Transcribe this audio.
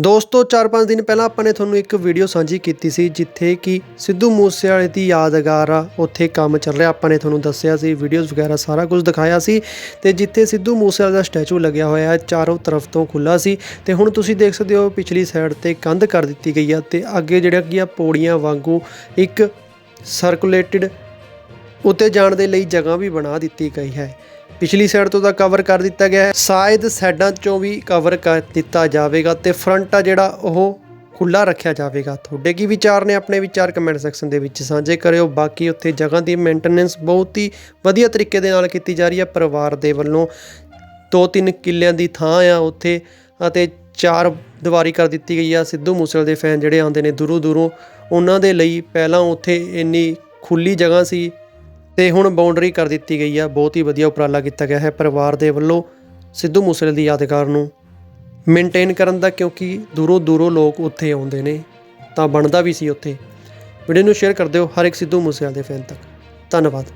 ਦੋਸਤੋ 4-5 ਦਿਨ ਪਹਿਲਾਂ ਆਪਾਂ ਨੇ ਤੁਹਾਨੂੰ ਇੱਕ ਵੀਡੀਓ ਸਾਂਝੀ ਕੀਤੀ ਸੀ, ਜਿੱਥੇ ਕਿ ਸਿੱਧੂ ਮੂਸੇਵਾਲੇ ਦੀ ਯਾਦਗਾਰ ਆ, ਉੱਥੇ ਕੰਮ ਚੱਲ ਰਿਹਾ। ਆਪਾਂ ਨੇ ਤੁਹਾਨੂੰ ਦੱਸਿਆ ਸੀ ਵੀਡੀਓਜ਼ ਵਗੈਰਾ ਸਾਰਾ ਕੁਝ ਦਿਖਾਇਆ ਸੀ ਤੇ ਜਿੱਥੇ ਸਿੱਧੂ ਮੂਸੇਵਾਲੇ ਦਾ ਸਟੈਚੂ ਲੱਗਿਆ ਹੋਇਆ ਹੈ, ਚਾਰੋਂ ਤਰਫ ਤੋਂ ਖੁੱਲਾ ਸੀ। ਤੇ ਹੁਣ ਤੁਸੀਂ ਦੇਖ ਸਕਦੇ ਹੋ, ਪਿਛਲੀ ਸਾਈਡ ਤੇ ਕੰਧ ਕਰ ਦਿੱਤੀ ਗਈ ਆ ਤੇ ਅੱਗੇ ਜਿਹੜਾ ਕੀ ਆ, ਪੌੜੀਆਂ ਵਾਂਗੂ ਇੱਕ ਸਰਕੂਲੇਟਿਡ ਉੱਤੇ ਜਾਣ ਦੇ ਲਈ ਜਗ੍ਹਾ ਵੀ ਬਣਾ ਦਿੱਤੀ ਗਈ ਹੈ। ਪਿਛਲੀ ਸਾਈਡ ਤੋਂ ਤਾਂ ਕਵਰ ਕਰ ਦਿੱਤਾ ਗਿਆ ਹੈ। ਸਾਇਦ ਸਾਈਡਾਂ ਚੋਂ ਵੀ ਕਵਰ ਕਰ ਦਿੱਤਾ ਜਾਵੇਗਾ ਤੇ ਫਰੰਟ ਆ ਜਿਹੜਾ ਉਹ ਖੁੱਲਾ ਰੱਖਿਆ ਜਾਵੇਗਾ। ਤੁਹਾਡੇ ਕੀ ਵਿਚਾਰ ਨੇ ਆਪਣੇ ਵਿਚਾਰ ਕਮੈਂਟ ਸੈਕਸ਼ਨ ਦੇ ਵਿੱਚ ਸਾਂਝੇ ਕਰਿਓ। ਬਾਕੀ ਉੱਥੇ ਜਗ੍ਹਾ ਦੀ ਮੇਨਟੇਨੈਂਸ ਬਹੁਤ ਹੀ ਵਧੀਆ ਤਰੀਕੇ ਦੇ ਨਾਲ ਕੀਤੀ ਜਾ ਰਹੀ ਹੈ ਪਰਿਵਾਰ ਦੇ ਵੱਲੋਂ। ਦੋ ਤਿੰਨ ਕਿੱਲਿਆਂ ਦੀ ਥਾਂ ਆ ਉੱਥੇ ਅਤੇ ਚਾਰ ਦੀਵਾਰੀ ਕਰ ਦਿੱਤੀ ਗਈ ਆ। ਸਿੱਧੂ ਮੂਸੇਵਾਲੇ ਦੇ ਫੈਨ ਜਿਹੜੇ ਆਉਂਦੇ ਨੇ ਦੂਰੋਂ ਦੂਰੋਂ, ਉਹਨਾਂ ਦੇ ਲਈ ਪਹਿਲਾਂ ਉੱਥੇ ਇੰਨੀ ਖੁੱਲੀ ਜਗ੍ਹਾ ਸੀ। ਤੇ ਹੁਣ ਬਾਉਂਡਰੀ ਕਰ ਦਿੱਤੀ ਗਈ ਆ। ਬਹੁਤ ਹੀ ਵਧੀਆ ਉਪਰਾਲਾ ਕੀਤਾ ਗਿਆ ਹੈ ਪਰਿਵਾਰ ਦੇ ਵੱਲੋਂ ਸਿੱਧੂ ਮੂਸੇਵਾਲੇ ਦੀ ਯਾਦਗਾਰ ਨੂੰ ਮੇਨਟੇਨ ਕਰਨ ਦਾ, ਕਿਉਂਕਿ ਦੂਰੋਂ ਦੂਰੋਂ ਲੋਕ ਉੱਥੇ ਆਉਂਦੇ ਨੇ, ਤਾਂ ਬਣਦਾ ਵੀ ਸੀ ਉੱਥੇ। ਵੀਡੀਓ ਨੂੰ ਸ਼ੇਅਰ ਕਰ ਦਿਓ ਹਰ ਇੱਕ ਸਿੱਧੂ ਮੂਸੇਵਾਲੇ ਦੇ ਫੈਨ ਤੱਕ। ਧੰਨਵਾਦ।